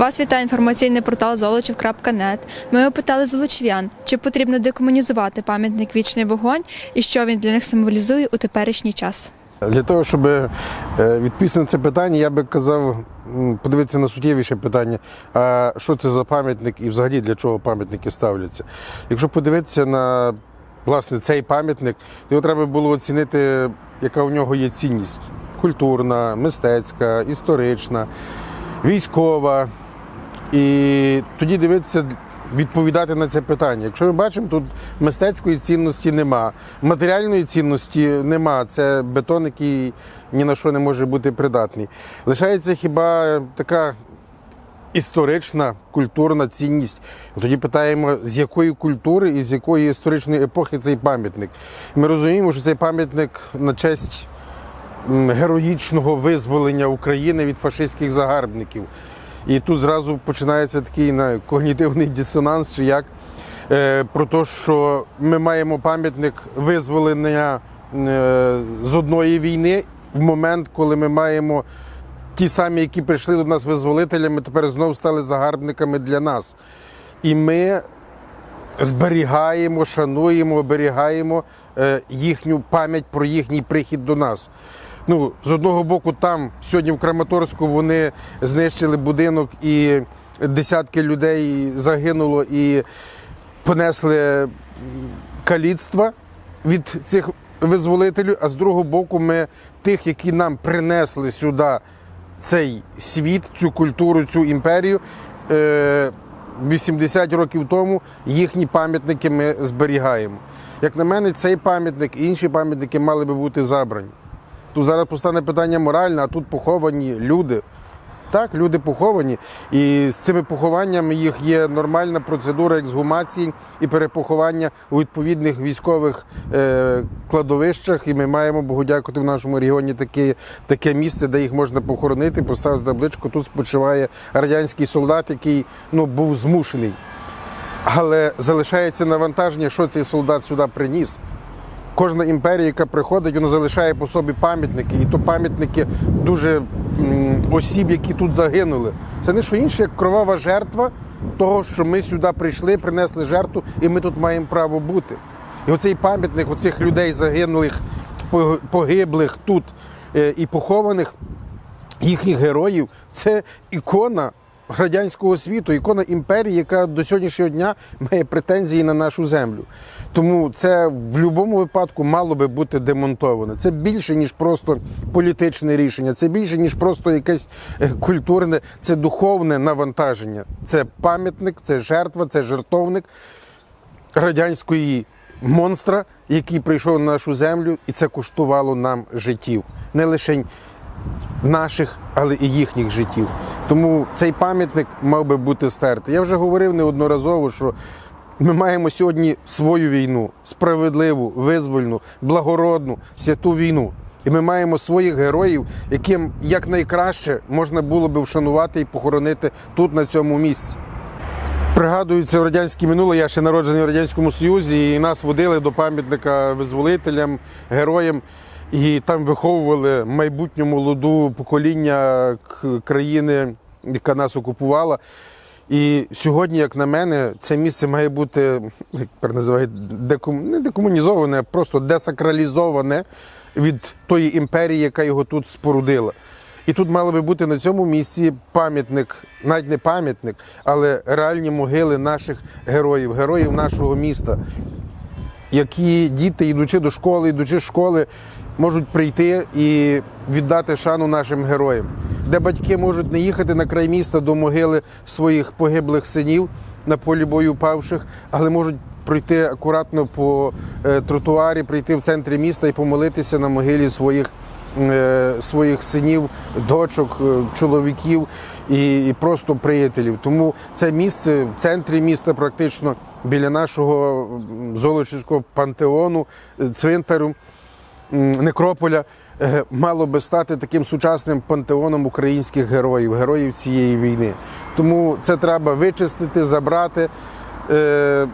Вас вітає інформаційний портал золочів.нет. Ми опитали золочів'ян, чи потрібно декомунізувати пам'ятник Вічний вогонь і що він для них символізує у теперішній час. Для того, щоб е, відповісти на це питання, я би казав подивитися на суттєвіше питання, а що це за пам'ятник і взагалі для чого пам'ятники ставляться. Якщо подивитися на власне цей пам'ятник, то його треба було оцінити, яка у нього є цінність культурна, мистецька, історична, військова. І тоді дивитися, відповідати на це питання. Якщо ми бачимо, тут мистецької цінності нема, матеріальної цінності нема. Це бетон, який ні на що не може бути придатний. Лишається хіба така історична культурна цінність. Тоді питаємо, з якої культури і з якої історичної епохи цей пам'ятник. Ми розуміємо, що цей пам'ятник на честь героїчного визволення України від фашистських загарбників. І тут зразу починається такий на, когнітивний дисонанс, чи як е, про те, що ми маємо пам'ятник визволення е, з одної війни в момент, коли ми маємо ті самі, які прийшли до нас визволителями, тепер знову стали загарбниками для нас. І ми зберігаємо, шануємо, оберігаємо е, їхню пам'ять про їхній прихід до нас. Ну, з одного боку, там сьогодні в Краматорську вони знищили будинок і десятки людей загинуло і понесли каліцтва від цих визволителів. А з другого боку, ми тих, які нам принесли сюди цей світ, цю культуру, цю імперію. Е, 80 років тому їхні пам'ятники ми зберігаємо. Як на мене, цей пам'ятник і інші пам'ятники мали би бути забрані. Тут зараз постане питання моральне, а тут поховані люди. Так, люди поховані, і з цими похованнями їх є нормальна процедура ексгумації і перепоховання у відповідних військових е, кладовищах. І ми маємо Богу дякувати в нашому регіоні таке, таке місце, де їх можна похоронити, поставити табличку. Тут спочиває радянський солдат, який ну, був змушений. Але залишається навантаження, що цей солдат сюди приніс. Кожна імперія, яка приходить, вона залишає по собі пам'ятники, і то пам'ятники дуже осіб, які тут загинули. Це не що інше, як кровава жертва того, що ми сюди прийшли, принесли жертву, і ми тут маємо право бути. І оцей пам'ятник оцих людей загинулих, погиблих тут е, і похованих, їхніх героїв, це ікона радянського світу, ікона імперії, яка до сьогоднішнього дня має претензії на нашу землю. Тому це в будь-якому випадку мало би бути демонтоване. Це більше ніж просто політичне рішення, це більше ніж просто якесь е, культурне, це духовне навантаження. Це пам'ятник, це жертва, це жертовник радянської монстра, який прийшов на нашу землю, і це коштувало нам життів. Не лише наших, але і їхніх життів. Тому цей пам'ятник мав би бути стертий. Я вже говорив неодноразово, що ми маємо сьогодні свою війну, справедливу, визвольну, благородну, святу війну. І ми маємо своїх героїв, яким якнайкраще можна було би вшанувати і похоронити тут, на цьому місці. Пригадується в радянське минуле, я ще народжений в Радянському Союзі, і нас водили до пам'ятника визволителям, героям, і там виховували майбутню молоду покоління країни, яка нас окупувала. І сьогодні, як на мене, це місце має бути, як тепер називають, деком... не декомунізоване, а просто десакралізоване від тої імперії, яка його тут спорудила. І тут мало би бути на цьому місці пам'ятник, навіть не пам'ятник, але реальні могили наших героїв, героїв нашого міста, які діти, йдучи до школи, йдучи з школи, можуть прийти і віддати шану нашим героям, де батьки можуть не їхати на край міста до могили своїх погиблих синів на полі бою павших, але можуть пройти акуратно по е, тротуарі, прийти в центрі міста і помолитися на могилі своїх. е, Своїх синів, дочок, е, чоловіків і, і просто приятелів. Тому це місце в центрі міста, практично біля нашого Золочівського пантеону, цвинтару, некрополя, е, мало би стати таким сучасним пантеоном українських героїв, героїв цієї війни. Тому це треба вичистити, забрати е,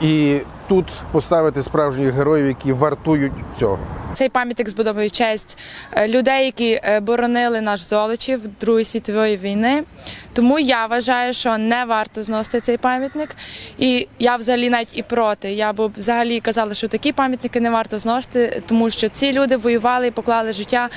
і тут поставити справжніх героїв, які вартують цього. Цей пам'ятник збудовує честь е, людей, які боронили наш Золочів Другої світової війни. Тому я вважаю, що не варто зносити цей пам'ятник. І я взагалі навіть і проти. Я б взагалі казала, що такі пам'ятники не варто зносити, тому що ці люди воювали і поклали життя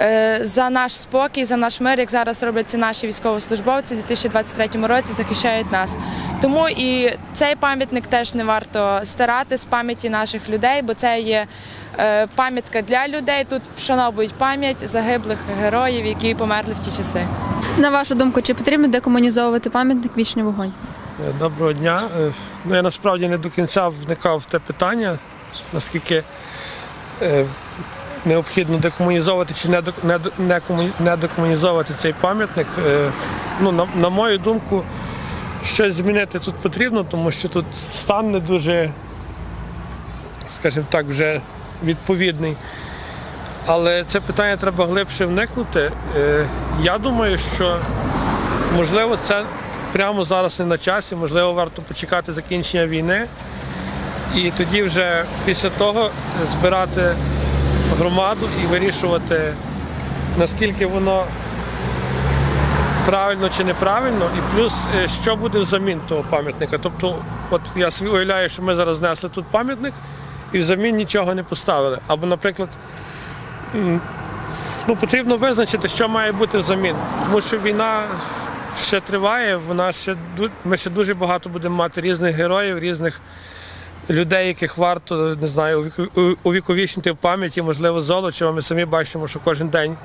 е, за наш спокій, за наш мир, як зараз роблять це наші військовослужбовці у 2023 році захищають нас. Тому і цей пам'ятник теж не варто стирати з пам'яті наших людей, бо це є е, пам'ятка для людей. Тут вшановують пам'ять загиблих героїв, які померли в ті часи. На вашу думку, чи потрібно декомунізовувати пам'ятник вічний вогонь? Е, Доброго дня. Е, Ну, я насправді не до кінця вникав в те питання, наскільки е, необхідно декомунізовувати чи не, не, не, декомунізовувати цей пам'ятник. Ну, на, на мою думку, щось змінити тут потрібно, тому що тут стан не дуже, скажімо так, вже відповідний. Але це питання треба глибше вникнути. Е, Я думаю, що можливо це прямо зараз не на часі, можливо, варто почекати закінчення війни. І тоді вже після того збирати громаду і вирішувати, наскільки воно правильно чи неправильно, і плюс е, що буде взамін того пам'ятника. Тобто, от я уявляю, що ми зараз знесли тут пам'ятник і взамін нічого не поставили. Або, наприклад, ну, потрібно визначити, що має бути взамін. Тому що війна ще триває, вона ще ми ще дуже багато будемо мати різних героїв, різних людей, яких варто не знаю, увіковічнити в пам'яті, можливо, золочево. Ми самі бачимо, що кожен день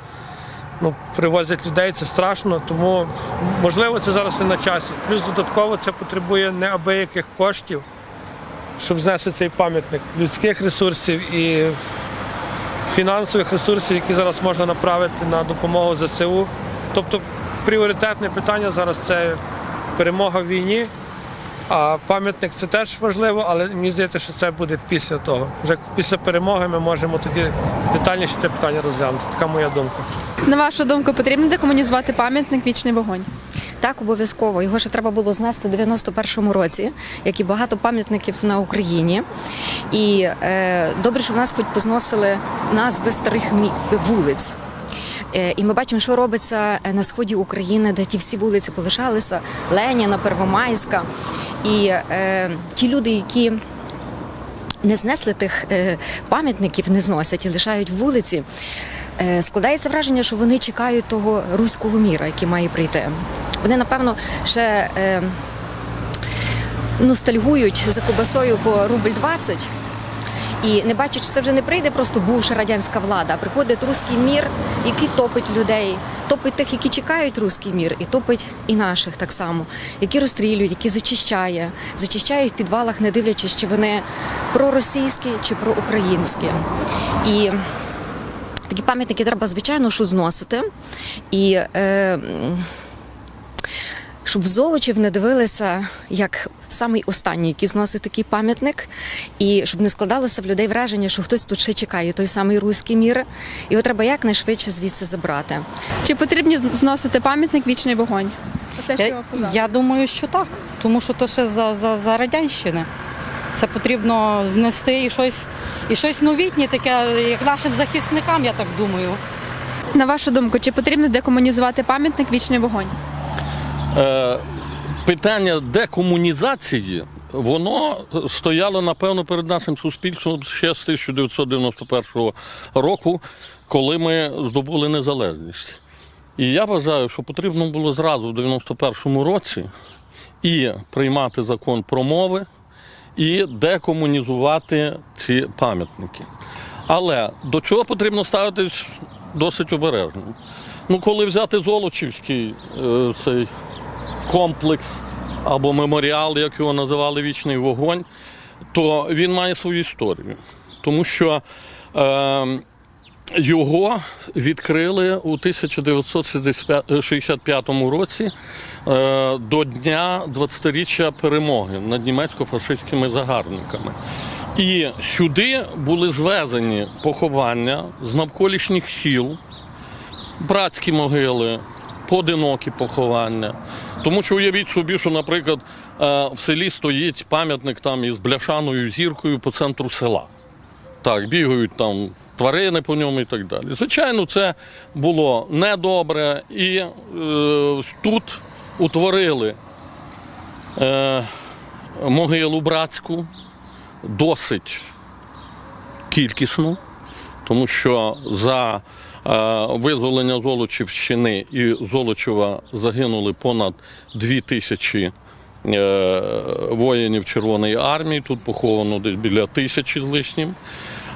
ну, привозять людей, це страшно, тому можливо це зараз не на часі. Плюс додатково це потребує неабияких коштів, щоб знести цей пам'ятник, людських ресурсів і фінансових ресурсів, які зараз можна направити на допомогу ЗСУ. Тобто пріоритетне питання зараз це перемога в війні. А пам'ятник це теж важливо, але мені здається, що це буде після того. Вже після перемоги ми можемо тоді детальніше це питання розглянути. Така моя думка. На вашу думку, потрібно декомунізувати пам'ятник вічний вогонь? Так, обов'язково. Його ще треба було знести в 91-му році, як і багато пам'ятників на Україні. І е, добре, що в нас хоч позносили назви старих мі- вулиць. Е, І ми бачимо, що робиться е, на сході України, де ті всі вулиці полишалися: Леніна, Первомайська. І е, ті люди, які не знесли тих е, пам'ятників, не зносять і лишають вулиці. Е, складається враження, що вони чекають того руського міра, який має прийти. Вони, напевно, ще е, ностальгують за кобасою по рубль 20 і не бачать, що це вже не прийде просто бувша радянська влада, а приходить руський мір, який топить людей, топить тих, які чекають руський мір, і топить і наших так само, які розстрілюють, які зачищає, зачищає в підвалах, не дивлячись, чи вони проросійські чи проукраїнські. І такі пам'ятники треба, звичайно, що зносити. І е, щоб в Золочів не дивилися як самий останній, який зносить такий пам'ятник, і щоб не складалося в людей враження, що хтось тут ще чекає, той самий руський мір. Його треба якнайшвидше звідси забрати. Чи потрібно зносити пам'ятник вічний вогонь? Оце що Я, я думаю, що так, тому що то ще за, за, за радянщини. Це потрібно знести і щось, і щось новітнє, таке, як нашим захисникам, я так думаю. На вашу думку, чи потрібно декомунізувати пам'ятник вічний вогонь? Е, питання декомунізації, воно стояло, напевно, перед нашим суспільством ще з 1991 року, коли ми здобули незалежність. І я вважаю, що потрібно було зразу в 91-му році і приймати закон про мови, і декомунізувати ці пам'ятники. Але до цього потрібно ставитись досить обережно. Ну, коли взяти Золочівський е, цей комплекс або меморіал, як його називали Вічний вогонь, то він має свою історію. Тому що е, його відкрили у 1965 році е, до дня 20-річчя перемоги над німецько-фашистськими загарбниками. І сюди були звезені поховання з навколишніх сіл, братські могили, поодинокі поховання. Тому що уявіть собі, що, наприклад, е, в селі стоїть пам'ятник там із бляшаною зіркою по центру села. Так, бігають там тварини по ньому і так далі. Звичайно, це було недобре. І е, тут утворили е, могилу братську досить кількісну, тому що за визволення Золочівщини і Золочева загинули понад дві тисячі е, воїнів Червоної армії. Тут поховано десь біля тисячі з лишнім.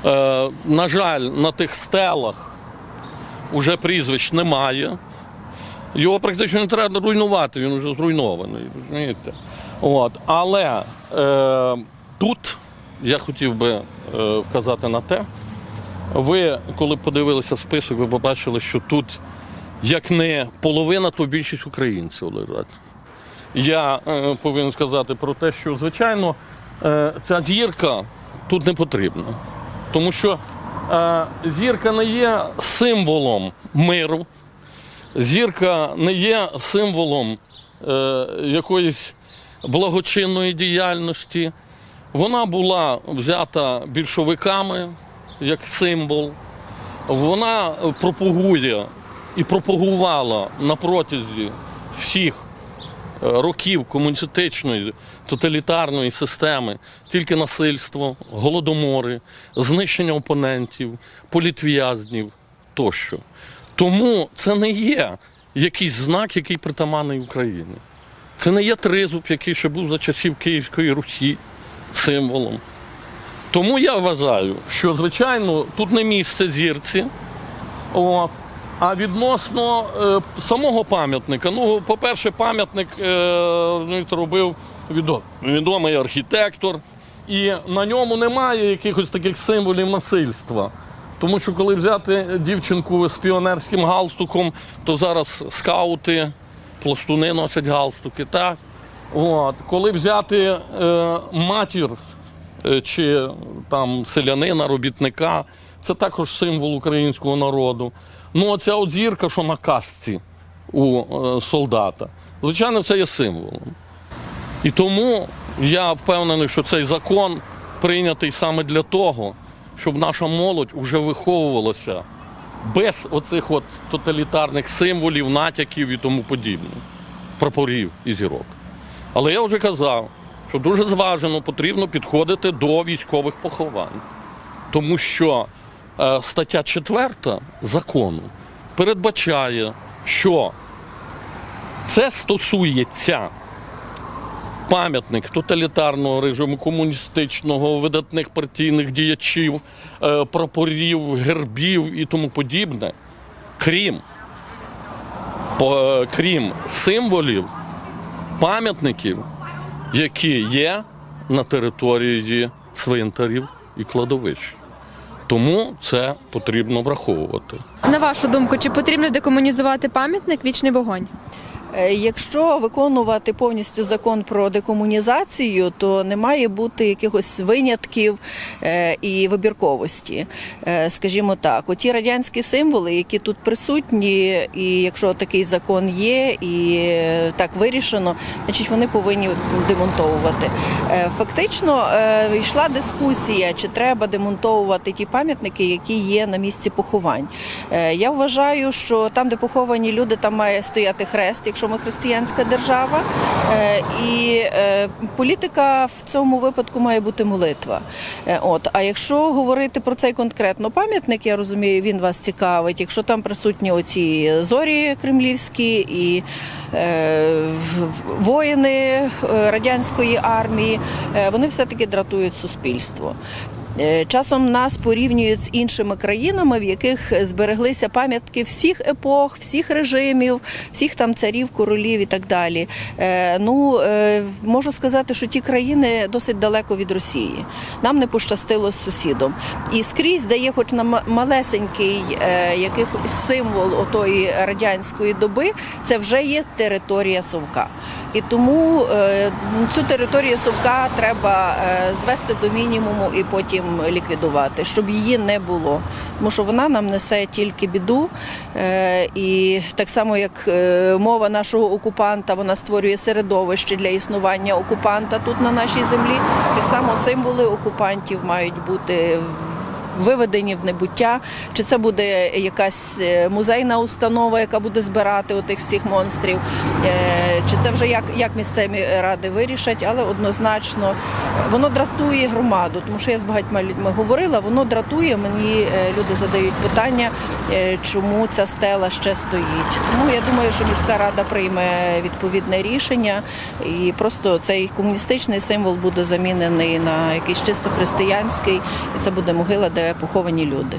Е, на жаль, на тих стелах вже прізвищ немає. Його практично не треба руйнувати, він вже зруйнований. розумієте? От. Але е, тут я хотів би е, вказати на те, ви, коли подивилися список, ви побачили, що тут як не половина, то більшість українців лежать. Я е, повинен сказати про те, що, звичайно, е, ця зірка тут не потрібна. Тому що е, зірка не є символом миру, зірка не є символом е, якоїсь благочинної діяльності. Вона була взята більшовиками як символ. Вона пропагує і пропагувала на протязі всіх е, років комуністичної тоталітарної системи тільки насильство, голодомори, знищення опонентів, політв'язнів тощо. Тому це не є якийсь знак, який притаманний Україні. Це не є тризуб, який ще був за часів Київської Русі символом. Тому я вважаю, що, звичайно, тут не місце зірці. От. А відносно е, самого пам'ятника, ну, по-перше, пам'ятник е, робив відо- відомий архітектор, і на ньому немає якихось таких символів насильства. Тому що коли взяти дівчинку з піонерським галстуком, то зараз скаути, пластуни носять галстуки, так? От. Коли взяти е, матір чи там селянина, робітника, це також символ українського народу. Ну, оця от зірка, що на касці у е, солдата, звичайно, це є символом. І тому я впевнений, що цей закон прийнятий саме для того, щоб наша молодь вже виховувалася без оцих от тоталітарних символів, натяків і тому подібне, прапорів і зірок. Але я вже казав, що дуже зважено потрібно підходити до військових поховань, тому що е, стаття 4 закону передбачає, що це стосується пам'ятник тоталітарного режиму, комуністичного, видатних партійних діячів, е, прапорів, гербів і тому подібне, крім, по- е, крім символів, пам'ятників, які є на території цвинтарів і кладовищ. Тому це потрібно враховувати. На вашу думку, чи потрібно декомунізувати пам'ятник вічний вогонь? Е, Якщо виконувати повністю закон про декомунізацію, то не має бути якихось винятків е, і вибірковості. Е, Скажімо так, оті радянські символи, які тут присутні, і якщо такий закон є і так вирішено, значить вони повинні демонтовувати. Фактично йшла дискусія, чи треба демонтовувати ті пам'ятники, які є на місці поховань. Я вважаю, що там, де поховані люди, там має стояти хрест, якщо ми християнська держава. Е, І е, політика в цьому випадку має бути молитва. Е, От, а якщо говорити про цей конкретно пам'ятник, я розумію, він вас цікавить. Якщо там присутні оці зорі кремлівські і воїни радянської армії, вони все-таки дратують суспільство. Е, Часом нас порівнюють з іншими країнами, в яких збереглися пам'ятки всіх епох, всіх режимів, всіх там царів, королів і так далі. Е, Ну е, можу сказати, що ті країни досить далеко від Росії. Нам не пощастило з сусідом. І скрізь, де є хоч на малесенький якийсь символ отої радянської доби, це вже є територія совка. І тому цю територію совка треба звести до мінімуму і потім ліквідувати, щоб її не було. Тому що вона нам несе тільки біду. Е, і так само, як е, мова нашого окупанта, вона створює середовище для існування окупанта тут на нашій землі. Так само символи окупантів мають бути в- виведені в небуття, чи це буде якась е, музейна установа, яка буде збирати отих всіх монстрів, е, чи це вже як, як місцеві ради вирішать, але однозначно воно дратує громаду, тому що я з багатьма людьми говорила, воно дратує. Мені е, люди задають питання, чому ця стела ще стоїть. Тому я думаю, що міська рада прийме відповідне рішення, і просто цей комуністичний символ буде замінений на якийсь чисто християнський, і це буде могила, поховані люди.